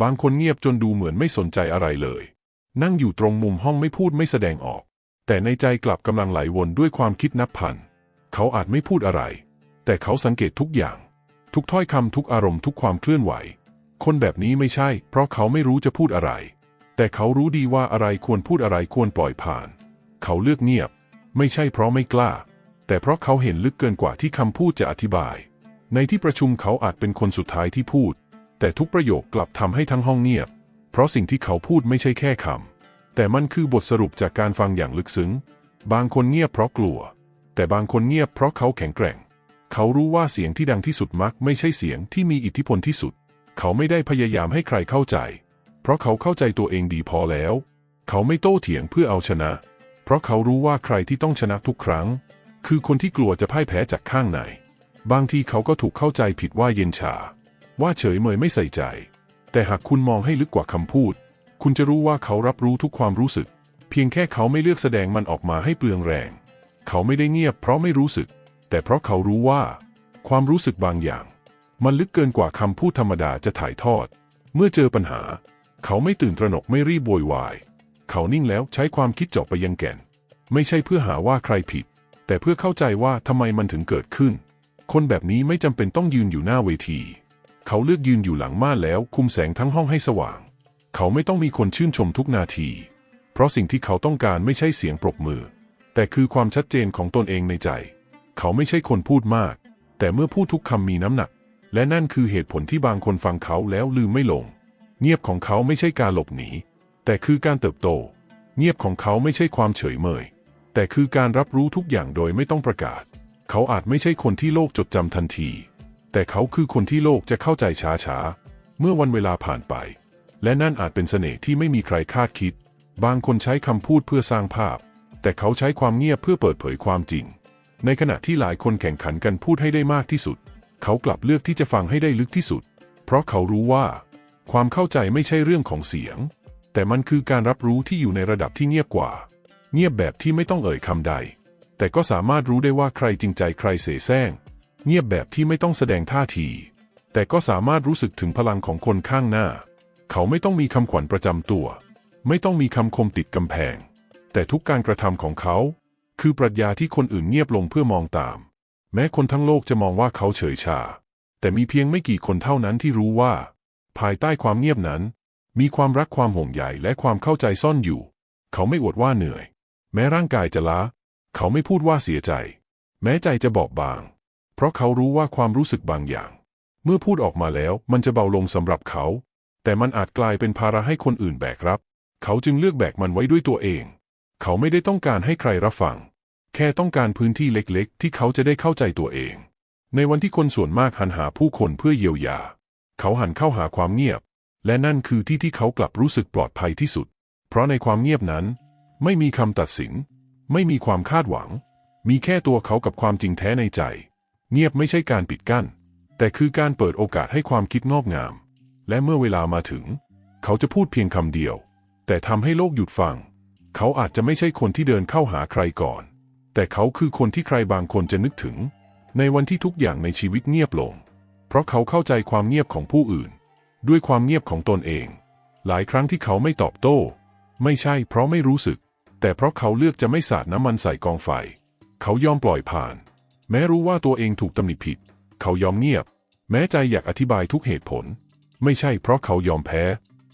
บางคนเงียบจนดูเหมือนไม่สนใจอะไรเลย นั่งอยู่ตรงมุมห้องไม่พูดไม่แสดงออก แต่ในใจกลับกำลังไหลวนด้วยความคิดนับพัน เขาอาจไม่พูดอะไร แต่เขาสังเกตทุกอย่าง ทุกถ้อยคำทุกอารมณ์ทุกความเคลื่อนไหว คนแบบนี้ไม่ใช่ เพราะเขาไม่รู้จะพูดอะไร แต่เขารู้ดีว่าอะไรควรพูดอะไรควรปล่อยผ่าน เขาเลือกเงียบ ไม่ใช่เพราะไม่กล้า แต่เพราะเขาเห็นลึกเกินกว่าที่คำพูดจะอธิบาย ในที่ประชุมเขาอาจเป็นคนสุดท้ายที่พูด แต่ทุกประโยคกลับทำให้ทั้งห้องเงียบ เพราะสิ่งที่เขาพูดไม่ใช่แค่คำ แต่มันคือบทสรุปจากการฟังอย่างลึกซึ้ง บางคนเงียบเพราะกลัว แต่บางคนเงียบเพราะเขาแข็งแกร่ง เขารู้ว่าเสียงที่ดังที่สุดมักไม่ใช่เสียงที่มีอิทธิพลที่สุด เขาไม่ได้พยายามให้ใครเข้าใจ เพราะเขาเข้าใจตัวเองดีพอแล้ว เขาไม่โต้เถียงเพื่อเอาชนะ เพราะเขารู้ว่าใครที่ต้องชนะทุกครั้ง คือคนที่กลัวจะพ่ายแพ้จากข้างใน บางทีเขาก็ถูกเข้าใจผิดว่าเย็นชา ว่าเฉยเมยไม่ใส่ใจ แต่หากคุณมองให้ลึกกว่าคำพูด คุณจะรู้ว่าเขารับรู้ทุกความรู้สึก เพียงแค่เขาไม่เลือกแสดงมันออกมาให้เปลืองแรง เขาไม่ได้เงียบเพราะไม่รู้สึก แต่เพราะเขารู้ว่า ความรู้สึกบางอย่าง มันลึกเกินกว่าคำพูดธรรมดาจะถ่ายทอด เมื่อเจอปัญหา เขาไม่ตื่นตระหนกไม่รีบโวยวาย เขานิ่งแล้วใช้ความคิดเจาะไปยังแก่น ไม่ใช่เพื่อหาว่าใครผิด แต่เพื่อเข้าใจว่าทำไมมันถึงเกิดขึ้น คนแบบนี้ไม่จำเป็นต้องยืนอยู่หน้าเวที เขาเลือกยืนอยู่หลังม่านแล้วคุมแสงทั้งห้องให้สว่าง เขาไม่ต้องมีคนชื่นชมทุกนาที เพราะสิ่งที่เขาต้องการไม่ใช่เสียงปรบมือ แต่คือความชัดเจนของตนเองในใจ เขาไม่ใช่คนพูดมาก แต่เมื่อพูดทุกคำมีน้ำหนัก และนั่นคือเหตุผลที่บางคนฟังเขาแล้วลืมไม่ลง เงียบของเขาไม่ใช่การหลบหนี แต่คือการเติบโต เงียบของเขาไม่ใช่ความเฉยเมย แต่คือการรับรู้ทุกอย่างโดยไม่ต้องประกาศ เขาอาจไม่ใช่คนที่โลกจดจำทันที แต่เขาคือคนที่โลกจะเข้าใจช้าๆ เมื่อวันเวลาผ่านไป และนั่นอาจเป็นเสน่ห์ที่ไม่มีใครคาดคิด บางคนใช้คำพูดเพื่อสร้างภาพ แต่เขาใช้ความเงียบเพื่อเปิดเผยความจริง ในขณะที่หลายคนแข่งขันกันพูดให้ได้มากที่สุด เขากลับเลือกที่จะฟังให้ได้ลึกที่สุด เพราะเขารู้ว่า ความเข้าใจไม่ใช่เรื่องของเสียง แต่มันคือการรับรู้ที่อยู่ในระดับที่เงียบกว่า เงียบแบบที่ไม่ต้องเอ่ยคำใด แต่ก็สามารถรู้ได้ว่าใครจริงใจใครเสแสร้ง เงียบแบบที่ไม่ต้องแสดงท่าที แต่ก็สามารถรู้สึกถึงพลังของคนข้างหน้า เขาไม่ต้องมีคำขวัญประจำตัว ไม่ต้องมีคำคมติดกำแพง แต่ทุกการกระทำของเขา คือปรัชญาที่คนอื่นเงียบลงเพื่อมองตาม แม้คนทั้งโลกจะมองว่าเขาเฉยชา แต่มีเพียงไม่กี่คนเท่านั้นที่รู้ว่า ภายใต้ความเงียบนั้น มีความรักความห่วงใยและความเข้าใจซ่อนอยู่ เขาไม่อวดว่าเหนื่อย แม้ร่างกายจะล้า เขาไม่พูดว่าเสียใจ แม้ใจจะบอบบาง ราะเขารู้ว่าความรู้สึกบางอย่าง เมื่อพูดออกมาแล้วมันจะเบาลงสำหรับเขา แต่มันอาจกลายเป็นภาระให้คนอื่นแบกรับ เขาจึงเลือกแบกมันไว้ด้วยตัวเอง เขาไม่ได้ต้องการให้ใครรับฟัง แค่ต้องการพื้นที่เล็กๆ ที่เขาจะได้เข้าใจตัวเอง ในวันที่คนส่วนมากหันหาผู้คนเพื่อเยียวยา เขาหันเข้าหาความเงียบ และนั่นคือที่ที่เขากลับรู้สึกปลอดภัยที่สุด เพราะในความเงียบนั้น ไม่มีคำตัดสิน ไม่มีความคาดหวัง มีแค่ตัวเขากับความจริงแท้ในใจ เงียบไม่ใช่การปิดกั้น แต่คือการเปิดโอกาสให้ความคิดงอกงาม และเมื่อเวลามาถึง เขาจะพูดเพียงคำเดียว แต่ทำให้โลกหยุดฟัง เขาอาจจะไม่ใช่คนที่เดินเข้าหาใครก่อน แต่เขาคือคนที่ใครบางคนจะนึกถึง ในวันที่ทุกอย่างในชีวิตเงียบลง เพราะเขาเข้าใจความเงียบของผู้อื่น ด้วยความเงียบของตนเอง หลายครั้งที่เขาไม่ตอบโต้ ไม่ใช่เพราะไม่รู้สึก แต่เพราะเขาเลือกจะไม่สาดน้ำมันใส่กองไฟ เขายอมปล่อยผ่าน แม้รู้ว่าตัวเองถูกตำหนิผิด เขายอมเงียบ แม้ใจอยากอธิบายทุกเหตุผล ไม่ใช่เพราะเขายอมแพ้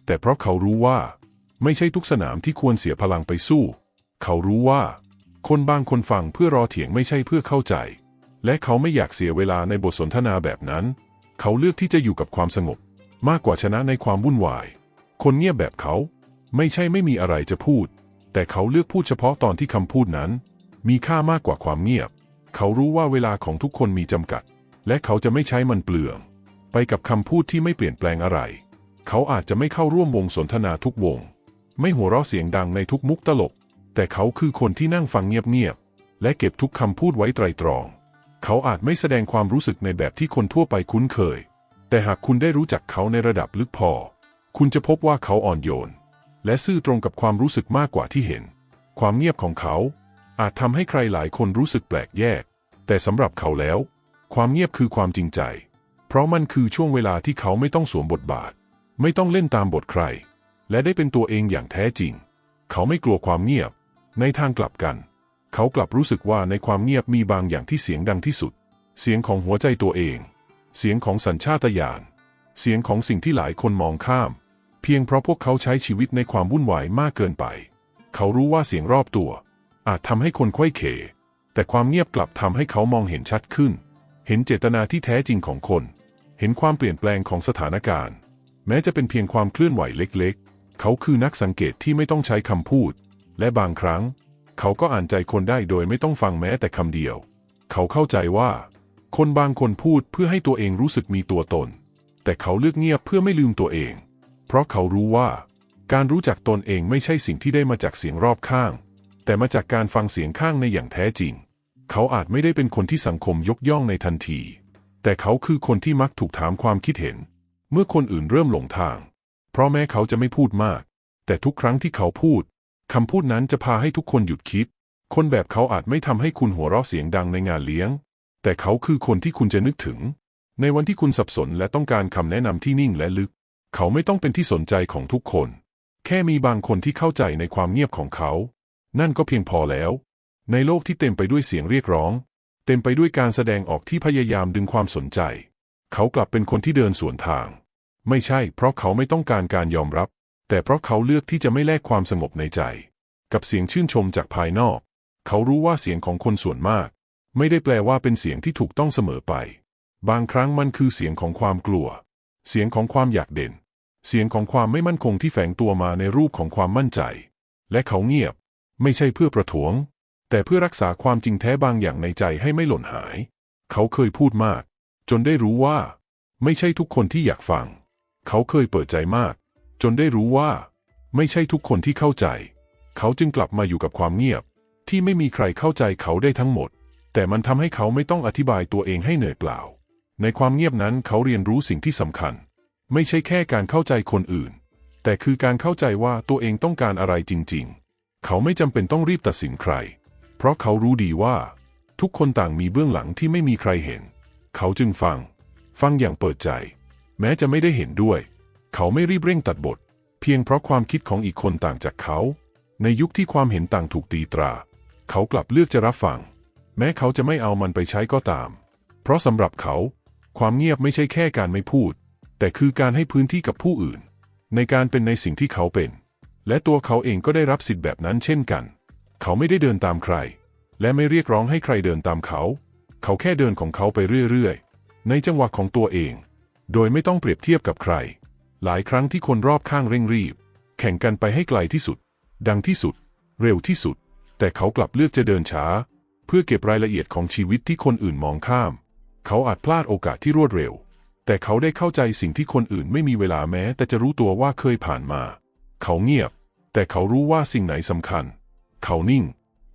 แต่เพราะเขารู้ว่า ไม่ใช่ทุกสนามที่ควรเสียพลังไปสู้ เขารู้ว่า คนบางคนฟังเพื่อรอเถียงไม่ใช่เพื่อเข้าใจ และเขาไม่อยากเสียเวลาในบทสนทนาแบบนั้น เขาเลือกที่จะอยู่กับความสงบ มากกว่าชนะในความวุ่นวาย คนเงียบแบบเขา ไม่ใช่ไม่มีอะไรจะพูด แต่เขาเลือกพูดเฉพาะตอนที่คำพูดนั้น มีค่ามากกว่าความเงียบ เขารู้ว่าเวลาของทุกคนมีจำกัด และเขาจะไม่ใช้มันเปลือง ไปกับคำพูดที่ไม่เปลี่ยนแปลงอะไร เขาอาจจะไม่เข้าร่วมวงสนทนาทุกวง ไม่หัวเราะเสียงดังในทุกมุกตลก แต่เขาคือคนที่นั่งฟังเงียบๆ และเก็บทุกคำพูดไว้ไตรตรอง เขาอาจไม่แสดงความรู้สึกในแบบที่คนทั่วไปคุ้นเคย แต่หากคุณได้รู้จักเขาในระดับลึกพอ คุณจะพบว่าเขาอ่อนโยน และซื่อตรงกับความรู้สึกมากกว่าที่เห็น ความเงียบของเขา อาจทำให้ใครหลายคนรู้สึกแปลกแยก แต่สำหรับเขาแล้ว ความเงียบคือความจริงใจ เพราะมันคือช่วงเวลาที่เขาไม่ต้องสวมบทบาท ไม่ต้องเล่นตามบทใคร และได้เป็นตัวเองอย่างแท้จริง เขาไม่กลัวความเงียบ ในทางกลับกัน เขากลับรู้สึกว่าในความเงียบมีบางอย่างที่เสียงดังที่สุด เสียงของหัวใจตัวเอง เสียงของสัญชาตญาณเสียงของสิ่งที่หลายคนมองข้าม เพียงเพราะพวกเขาใช้ชีวิตในความวุ่นวายมากเกินไป เขารู้ว่าเสียงรอบตัว อาจทำให้คนควยเข แต่ความเงียบกลับทำให้เขามองเห็นชัดขึ้น เห็นเจตนาที่แท้จริงของคน เห็นความเปลี่ยนแปลงของสถานการณ์ แม้จะเป็นเพียงความเคลื่อนไหวเล็กๆ เขาคือนักสังเกตที่ไม่ต้องใช้คำพูด และบางครั้ง เขาก็อ่านใจคนได้โดยไม่ต้องฟังแม้แต่คำเดียว เขาเข้าใจว่า คนบางคนพูดเพื่อให้ตัวเองรู้สึกมีตัวตน แต่เขาเลือกเงียบเพื่อไม่ลืมตัวเอง เพราะเขารู้ว่า การรู้จักตนเองไม่ใช่สิ่งที่ได้มาจากเสียงรอบข้าง แต่มาจากการฟังเสียงข้างในอย่างแท้จริง เขาอาจไม่ได้เป็นคนที่สังคมยกย่องในทันที แต่เขาคือคนที่มักถูกถามความคิดเห็น เมื่อคนอื่นเริ่มหลงทาง เพราะแม้เขาจะไม่พูดมาก แต่ทุกครั้งที่เขาพูดคำพูดนั้นจะพาให้ทุกคนหยุดคิด คนแบบเขาอาจไม่ทำให้คุณหัวเราะเสียงดังในงานเลี้ยง แต่เขาคือคนที่คุณจะนึกถึง ในวันที่คุณสับสนและต้องการคำแนะนำที่นิ่งและลึก เขาไม่ต้องเป็นที่สนใจของทุกคน แค่มีบางคนที่เข้าใจในความเงียบของเขา นั่นก็เพียงพอแล้ว ในโลกที่เต็มไปด้วยเสียงเรียกร้อง เต็มไปด้วยการแสดงออกที่พยายามดึงความสนใจ เขากลับเป็นคนที่เดินสวนทาง ไม่ใช่เพราะเขาไม่ต้องการการยอมรับ แต่เพราะเขาเลือกที่จะไม่แลกความสงบในใจ กับเสียงชื่นชมจากภายนอก เขารู้ว่าเสียงของคนส่วนมาก ไม่ได้แปลว่าเป็นเสียงที่ถูกต้องเสมอไป บางครั้งมันคือเสียงของความกลัว เสียงของความอยากเด่น เสียงของความไม่มั่นคงที่แฝงตัวมาในรูปของความมั่นใจ และเขาเงียบ ไม่ใช่เพื่อประท้วง แต่เพื่อรักษาความจริงแท้บางอย่างในใจให้ไม่หล่นหาย เขาเคยพูดมาก จนได้รู้ว่า ไม่ใช่ทุกคนที่อยากฟัง เขาเคยเปิดใจมาก จนได้รู้ว่า ไม่ใช่ทุกคนที่เข้าใจ เขาจึงกลับมาอยู่กับความเงียบ ที่ไม่มีใครเข้าใจเขาได้ทั้งหมด แต่มันทำให้เขาไม่ต้องอธิบายตัวเองให้เหนื่อยเปล่า ในความเงียบนั้นเขาเรียนรู้สิ่งที่สำคัญ ไม่ใช่แค่การเข้าใจคนอื่น แต่คือการเข้าใจว่าตัวเองต้องการอะไรจริง ๆ เขาไม่จำเป็นต้องรีบตัดสินใคร เพราะเขารู้ดีว่า ทุกคนต่างมีเบื้องหลังที่ไม่มีใครเห็น เขาจึงฟัง ฟังอย่างเปิดใจ แม้จะไม่ได้เห็นด้วย เขาไม่รีบเร่งตัดบท เพียงเพราะความคิดของอีกคนต่างจากเขา ในยุคที่ความเห็นต่างถูกตีตรา เขากลับเลือกจะรับฟัง แม้เขาจะไม่เอามันไปใช้ก็ตาม เพราะสำหรับเขา ความเงียบไม่ใช่แค่การไม่พูด แต่คือการให้พื้นที่กับผู้อื่น ในการเป็นในสิ่งที่เขาเป็น และตัวเขาเองก็ได้รับสิทธิ์แบบนั้นเช่นกัน เขาไม่ได้เดินตามใคร และไม่เรียกร้องให้ใครเดินตามเขา เขาแค่เดินของเขาไปเรื่อยๆ ในจังหวะของตัวเอง โดยไม่ต้องเปรียบเทียบกับใคร หลายครั้งที่คนรอบข้างเร่งรีบ แข่งกันไปให้ไกลที่สุด ดังที่สุด เร็วที่สุด แต่เขากลับเลือกจะเดินช้า เพื่อเก็บรายละเอียดของชีวิตที่คนอื่นมองข้าม เขาอาจพลาดโอกาสที่รวดเร็ว แต่เขาได้เข้าใจสิ่งที่คนอื่นไม่มีเวลาแม้ แต่จะรู้ตัวว่าเคยผ่านมา เขาเงียบ แต่เขารู้ว่าสิ่งไหนสำคัญ เขานิ่ง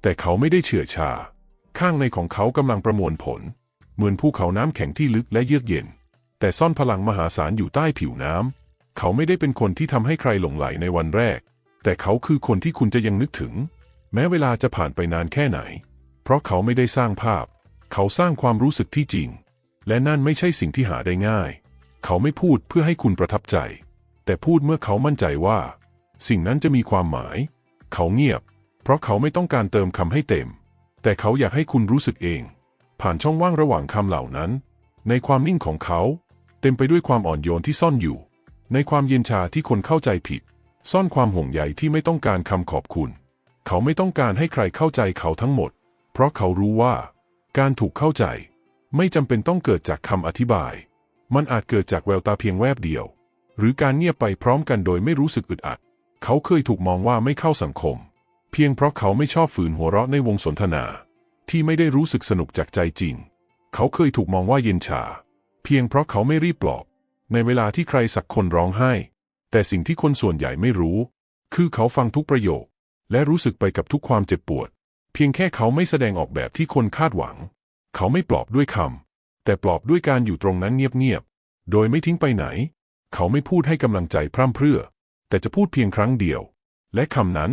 แต่เขาไม่ได้เฉื่อยชา ข้างในของเขากำลังประมวลผล เหมือนภูเขาน้ำแข็งที่ลึกและเยือกเย็น แต่ซ่อนพลังมหาศาลอยู่ใต้ผิวน้ำ เขาไม่ได้เป็นคนที่ทำให้ใครหลงไหลในวันแรก แต่เขาคือคนที่คุณจะยังนึกถึง แม้เวลาจะผ่านไปนานแค่ไหน เพราะเขาไม่ได้สร้างภาพ เขาสร้างความรู้สึกที่จริง และนั่นไม่ใช่สิ่งที่หาได้ง่าย เขาไม่พูดเพื่อให้คุณประทับใจ แต่พูดเมื่อเขามั่นใจว่า สิ่งนั้นจะมีความหมาย เขาเงียบ เพราะเขาไม่ต้องการเติมคำให้เต็ม แต่เขาอยากให้คุณรู้สึกเอง ผ่านช่องว่างระหว่างคำเหล่านั้น ในความนิ่งของเขา เต็มไปด้วยความอ่อนโยนที่ซ่อนอยู่ ในความเย็นชาที่คนเข้าใจผิด ซ่อนความห่วงใยที่ไม่ต้องการคำขอบคุณ เขาไม่ต้องการให้ใครเข้าใจเขาทั้งหมด เพราะเขารู้ว่า การถูกเข้าใจ ไม่จำเป็นต้องเกิดจากคำอธิบาย มันอาจเกิดจากแววตาเพียงแวบเดียว หรือการเงียบไปพร้อมกันโดยไม่รู้สึกอึดอัด เขาเคยถูกมองว่าไม่เข้าสังคม เพียงเพราะเขาไม่ชอบฝืนหัวเราะในวงสนทนา ที่ไม่ได้รู้สึกสนุกจากใจจริง เขาเคยถูกมองว่าเย็นชา เพียงเพราะเขาไม่รีบปลอบ ในเวลาที่ใครสักคนร้องไห้ แต่สิ่งที่คนส่วนใหญ่ไม่รู้ คือเขาฟังทุกประโยค และรู้สึกไปกับทุกความเจ็บปวด เพียงแค่เขาไม่แสดงออกแบบที่คนคาดหวัง เขาไม่ปลอบด้วยคำแต่ปลอบด้วยการอยู่ตรงนั้นเงียบๆโดยไม่ทิ้งไปไหน เขาไม่พูดให้กำลังใจพร่ำเพรื่อ แต่จะพูดเพียงครั้งเดียว และคำนั้น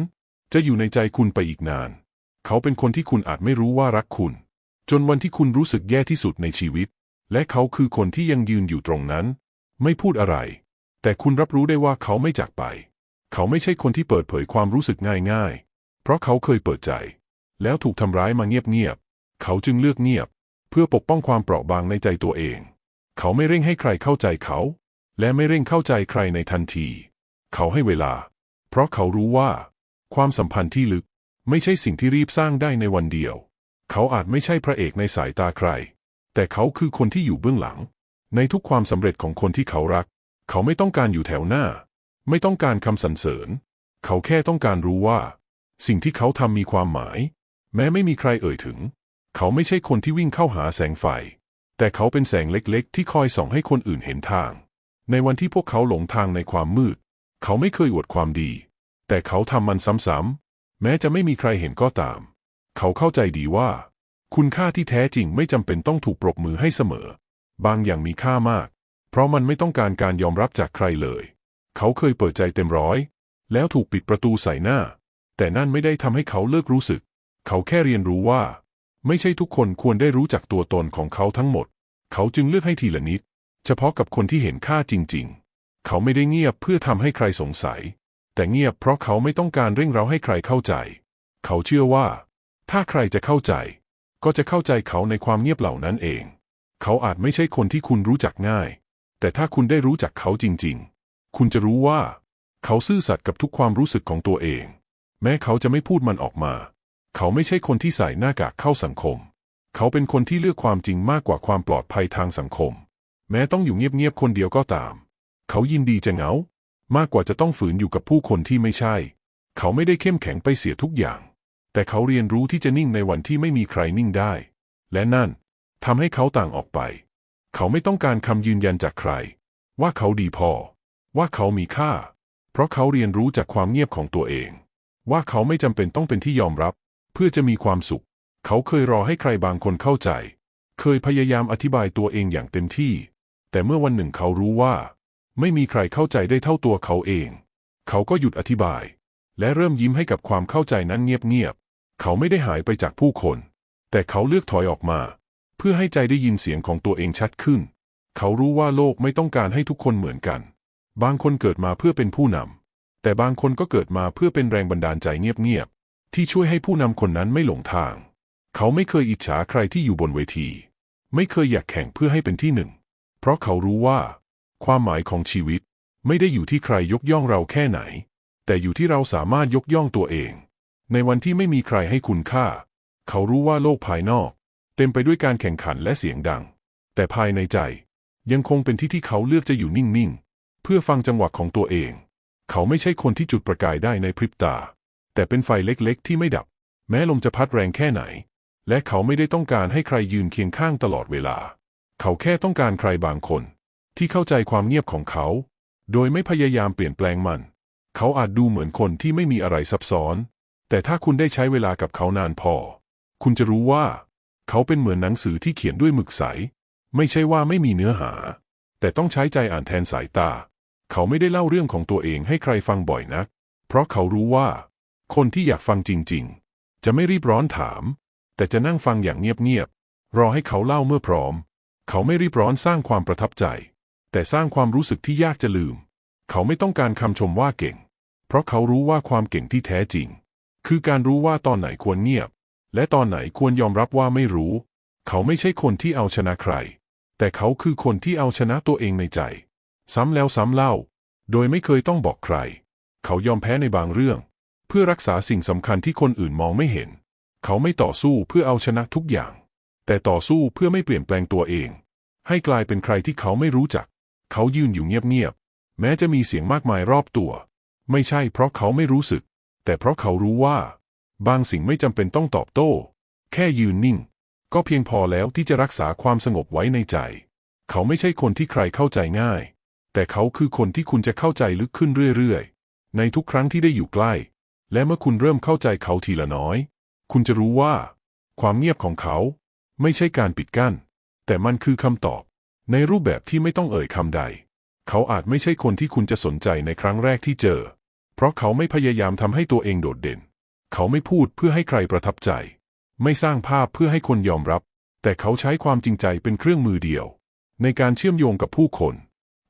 จะอยู่ในใจคุณไปอีกนาน เขาเป็นคนที่คุณอาจไม่รู้ว่ารักคุณ จนวันที่คุณรู้สึกแย่ที่สุดในชีวิต และเขาคือคนที่ยังยืนอยู่ตรงนั้น ไม่พูดอะไร แต่คุณรับรู้ได้ว่าเขาไม่จากไป เขาไม่ใช่คนที่เปิดเผยความรู้สึกง่ายๆ เพราะเขาเคยเปิดใจ แล้วถูกทำร้ายมาเงียบๆ เขาจึงเลือกเงียบ เพื่อปกป้องความเปราะบางในใจตัวเอง เขาไม่เร่งให้ใครเข้าใจเขา และไม่เร่งเข้าใจใครในทันที เขาให้เวลา เพราะเขารู้ว่า ความสัมพันธ์ที่ลึกไม่ใช่สิ่งที่รีบสร้างได้ในวันเดียว เขาอาจไม่ใช่พระเอกในสายตาใคร แต่เขาคือคนที่อยู่เบื้องหลัง ในทุกความสำเร็จของคนที่เขารัก เขาไม่ต้องการอยู่แถวหน้า ไม่ต้องการคำสรรเสริญ เขาแค่ต้องการรู้ว่า สิ่งที่เขาทำมีความหมาย แม้ไม่มีใครเอ่ยถึง เขาไม่ใช่คนที่วิ่งเข้าหาแสงไฟ แต่เขาเป็นแสงเล็กๆ ที่คอยส่องให้คนอื่นเห็นทาง ในวันที่พวกเขาหลงทางในความมืด เขาไม่เคยอวดความดี แต่เขาทำมันซ้ำๆ แม้จะไม่มีใครเห็นก็ตาม เขาเข้าใจดีว่า คุณค่าที่แท้จริงไม่จำเป็นต้องถูกปรบมือให้เสมอ บางอย่างมีค่ามาก เพราะมันไม่ต้องการการยอมรับจากใครเลย เขาเคยเปิดใจเต็มร้อย แล้วถูกปิดประตูใส่หน้า แต่นั่นไม่ได้ทำให้เขาเลิกรู้สึก เขาแค่เรียนรู้ว่า ไม่ใช่ทุกคนควรได้รู้จักตัวตนของเขาทั้งหมด เขาจึงเลือกให้ทีละนิด เฉพาะกับคนที่เห็นค่าจริง ๆ เขาไม่ได้เงียบเพื่อทำให้ใครสงสัย แต่เงียบเพราะเขาไม่ต้องการเร่งเร้าให้ใครเข้าใจ เขาเชื่อว่า ถ้าใครจะเข้าใจ ก็จะเข้าใจเขาในความเงียบเหล่านั้นเอง เขาอาจไม่ใช่คนที่คุณรู้จักง่าย แต่ถ้าคุณได้รู้จักเขาจริง ๆ คุณจะรู้ว่า เขาซื่อสัตย์กับทุกความรู้สึกของตัวเอง แม้เขาจะไม่พูดมันออกมา เขาไม่ใช่คนที่ใส่หน้ากากเข้าสังคม เขาเป็นคนที่เลือกความจริงมากกว่าความปลอดภัยทางสังคม แม้ต้องอยู่เงียบๆคนเดียวก็ตาม เขายินดีจะเหงามากกว่าจะต้องฝืนอยู่กับผู้คนที่ไม่ใช่ เขาไม่ได้เข้มแข็งไปเสียทุกอย่าง แต่เขาเรียนรู้ที่จะนิ่งในวันที่ไม่มีใครนิ่งได้ และนั่นทำให้เขาต่างออกไป เขาไม่ต้องการคำยืนยันจากใคร ว่าเขาดีพอ ว่าเขามีค่า เพราะเขาเรียนรู้จากความเงียบของตัวเอง ว่าเขาไม่จำเป็นต้องเป็นที่ยอมรับ เพื่อจะมีความสุข เขาเคยรอให้ใครบางคนเข้าใจ เคยพยายามอธิบายตัวเองอย่างเต็มที่ แต่เมื่อวันหนึ่งเขารู้ว่า ไม่มีใครเข้าใจได้เท่าตัวเขาเอง เขาก็หยุดอธิบาย และเริ่มยิ้มให้กับความเข้าใจนั้นเงียบๆ เขาไม่ได้หายไปจากผู้คน แต่เขาเลือกถอยออกมา เพื่อให้ใจได้ยินเสียงของตัวเองชัดขึ้น เขารู้ว่าโลกไม่ต้องการให้ทุกคนเหมือนกัน บางคนเกิดมาเพื่อเป็นผู้นำ แต่บางคนก็เกิดมาเพื่อเป็นแรงบันดาลใจเงียบๆ ที่ช่วยให้ผู้นำคนนั้นไม่หลงทาง เขาไม่เคยอิจฉาใครที่อยู่บนเวที ไม่เคยอยากแข่งเพื่อให้เป็นที่หนึ่ง เพราะเขารู้ว่า ความหมายของชีวิตไม่ได้อยู่ที่ใครยกย่องเราแค่ไหน แต่อยู่ที่เราสามารถยกย่องตัวเอง ในวันที่ไม่มีใครให้คุณค่า เขารู้ว่าโลกภายนอก เต็มไปด้วยการแข่งขันและเสียงดัง แต่ภายในใจ ยังคงเป็นที่ที่เขาเลือกจะอยู่นิ่งๆ เพื่อฟังจังหวะของตัวเอง เขาไม่ใช่คนที่จุดประกายได้ในพริบตา แต่เป็นไฟเล็กๆ ที่ไม่ดับ แม้ลมจะพัดแรงแค่ไหน และเขาไม่ได้ต้องการให้ใครยืนเคียงข้างตลอดเวลา เขาแค่ต้องการใครบางคน ที่เข้าใจความเงียบของเขา โดยไม่พยายามเปลี่ยนแปลงมัน เขาอาจดูเหมือนคนที่ไม่มีอะไรซับซ้อน แต่ถ้าคุณได้ใช้เวลากับเขานานพอ คุณจะรู้ว่า เขาเป็นเหมือนหนังสือที่เขียนด้วยหมึกใส ไม่ใช่ว่าไม่มีเนื้อหา แต่ต้องใช้ใจอ่านแทนสายตา เขาไม่ได้เล่าเรื่องของตัวเองให้ใครฟังบ่อยนัก เพราะเขารู้ว่า คนที่อยากฟังจริง ๆ จะไม่รีบร้อนถาม แต่จะนั่งฟังอย่างเงียบๆรอให้เขาเล่าเมื่อพร้อม เขาไม่รีบร้อนสร้างความประทับใจ แต่สร้างความรู้สึกที่ยากจะลืม เขาไม่ต้องการคำชมว่าเก่ง เพราะเขารู้ว่าความเก่งที่แท้จริง คือการรู้ว่าตอนไหนควรเงียบ และตอนไหนควรยอมรับว่าไม่รู้ เขาไม่ใช่คนที่เอาชนะใคร แต่เขาคือคนที่เอาชนะตัวเองในใจ ซ้ำแล้วซ้ำเล่า โดยไม่เคยต้องบอกใคร เขายอมแพ้ในบางเรื่อง เพื่อรักษาสิ่งสำคัญที่คนอื่นมองไม่เห็น เขาไม่ต่อสู้เพื่อเอาชนะทุกอย่าง แต่ต่อสู้เพื่อไม่เปลี่ยนแปลงตัวเอง ให้กลายเป็นใครที่เขาไม่รู้จัก เขายืนอยู่เงียบๆ แม้จะมีเสียงมากมายรอบตัว ไม่ใช่เพราะเขาไม่รู้สึก แต่เพราะเขารู้ว่า บางสิ่งไม่จำเป็นต้องตอบโต้ แค่ยืนนิ่ง ก็เพียงพอแล้วที่จะรักษาความสงบไว้ในใจ เขาไม่ใช่คนที่ใครเข้าใจง่าย แต่เขาคือคนที่คุณจะเข้าใจลึกขึ้นเรื่อยๆ ในทุกครั้งที่ได้อยู่ใกล้ และเมื่อคุณเริ่มเข้าใจเขาทีละน้อย คุณจะรู้ว่า ความเงียบของเขา ไม่ใช่การปิดกั้น แต่มันคือคำตอบ ในรูปแบบที่ไม่ต้องเอ่ยคำใด เขาอาจไม่ใช่คนที่คุณจะสนใจในครั้งแรกที่เจอ เพราะเขาไม่พยายามทำให้ตัวเองโดดเด่น เขาไม่พูดเพื่อให้ใครประทับใจ ไม่สร้างภาพเพื่อให้คนยอมรับ แต่เขาใช้ความจริงใจเป็นเครื่องมือเดียว ในการเชื่อมโยงกับผู้คน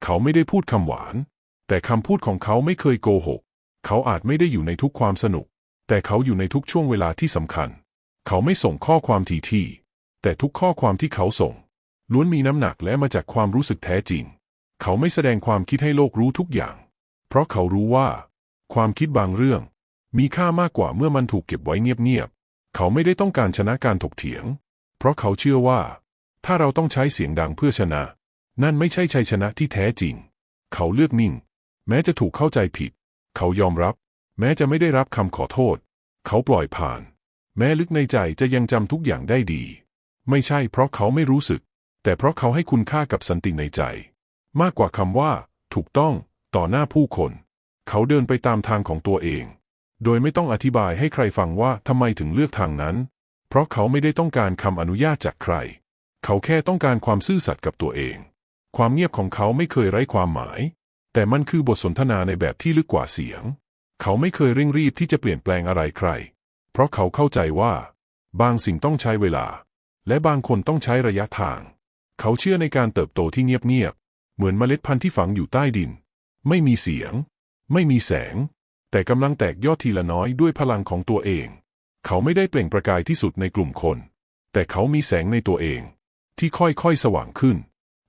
เขาไม่ได้พูดคำหวาน แต่คำพูดของเขาไม่เคยโกหก เขาอาจไม่ได้อยู่ในทุกความสนุก แต่เขาอยู่ในทุกช่วงเวลาที่สำคัญ เขาไม่ส่งข้อความทีที่ แต่ทุกข้อความที่เขาส่ง ล้วนมีน้ำหนักและมาจากความรู้สึกแท้จริง เขาไม่แสดงความคิดให้โลกรู้ทุกอย่าง เพราะเขารู้ว่า ความคิดบางเรื่อง มีค่ามากกว่าเมื่อมันถูกเก็บไว้เงียบๆ เขาไม่ได้ต้องการชนะการถกเถียง เพราะเขาเชื่อว่า ถ้าเราต้องใช้เสียงดังเพื่อชนะ นั่นไม่ใช่ชัยชนะที่แท้จริง เขาเลือกนิ่ง แม้จะถูกเข้าใจผิด เขายอมรับ แม้จะไม่ได้รับคำขอโทษ เขาปล่อยผ่าน แม้ลึกในใจจะยังจำทุกอย่างได้ดี ไม่ใช่เพราะเขาไม่รู้สึก แต่เพราะเขาให้คุณค่ากับสันติในใจ มากกว่าคำว่า ถูกต้อง ต่อหน้าผู้คน เขาเดินไปตามทางของตัวเอง โดยไม่ต้องอธิบายให้ใครฟังว่าทำไมถึงเลือกทางนั้น เพราะเขาไม่ได้ต้องการคำอนุญาตจากใคร เขาแค่ต้องการความซื่อสัตย์กับตัวเอง ความเงียบของเขาไม่เคยไร้ความหมาย แต่มันคือบทสนทนาในแบบที่ลึกกว่าเสียง เขาไม่เคยเร่งรีบที่จะเปลี่ยนแปลงอะไรใคร เพราะเขาเข้าใจว่า บางสิ่งต้องใช้เวลา และบางคนต้องใช้ระยะทาง เขาเชื่อในการเติบโตที่เงียบๆ เหมือนเมล็ดพันธุ์ที่ฝังอยู่ใต้ดิน ไม่มีเสียง ไม่มีแสง แต่กำลังแตกยอดทีละน้อยด้วยพลังของตัวเอง เขาไม่ได้เปล่งประกายที่สุดในกลุ่มคน แต่เขามีแสงในตัวเอง ที่ค่อยๆสว่างขึ้น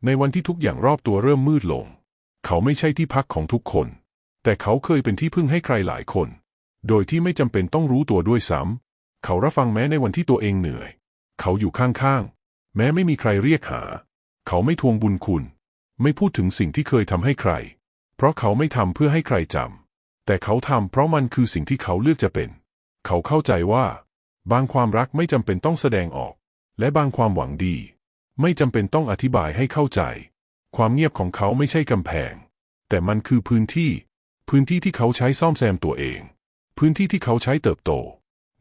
ในวันที่ทุกอย่างรอบตัวเริ่มมืดลง เขาไม่ใช่ที่พักของทุกคน แต่เขาเคยเป็นที่พึ่งให้ใครหลายคน โดยที่ไม่จำเป็นต้องรู้ตัวด้วยซ้ำเขารับฟังแม้ในวันที่ตัวเองเหนื่อย เขาอยู่ข้างๆ แม้ไม่มีใครเรียกหา เขาไม่ทวงบุญคุณ ไม่พูดถึงสิ่งที่เคยทำให้ใคร เพราะเขาไม่ทำเพื่อให้ใครจำแต่เขาทำเพราะมันคือสิ่งที่เขาเลือกจะเป็น เขาเข้าใจว่า บางความรักไม่จำเป็นต้องแสดงออก และบางความหวังดี ไม่จำเป็นต้องอธิบายให้เข้าใจ ความเงียบของเขาไม่ใช่กำแพง แต่มันคือพื้นที่ พื้นที่ที่เขาใช้ซ่อมแซมตัวเอง พื้นที่ที่เขาใช้เติบโต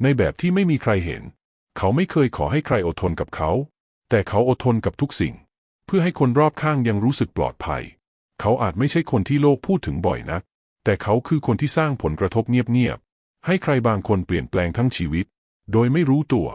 ในแบบที่ไม่มีใครเห็น เขาไม่เคยขอให้ใครอดทนกับเขา แต่เขาอดทนกับทุกสิ่ง เพื่อให้คนรอบข้างยังรู้สึกปลอดภัย เขาอาจไม่ใช่คนที่โลกพูดถึงบ่อยนัก แต่เขาคือคนที่สร้างผลกระทบเงียบๆให้ใครบางคนเปลี่ยนแปลงทั้งชีวิต โดยไม่รู้ตัว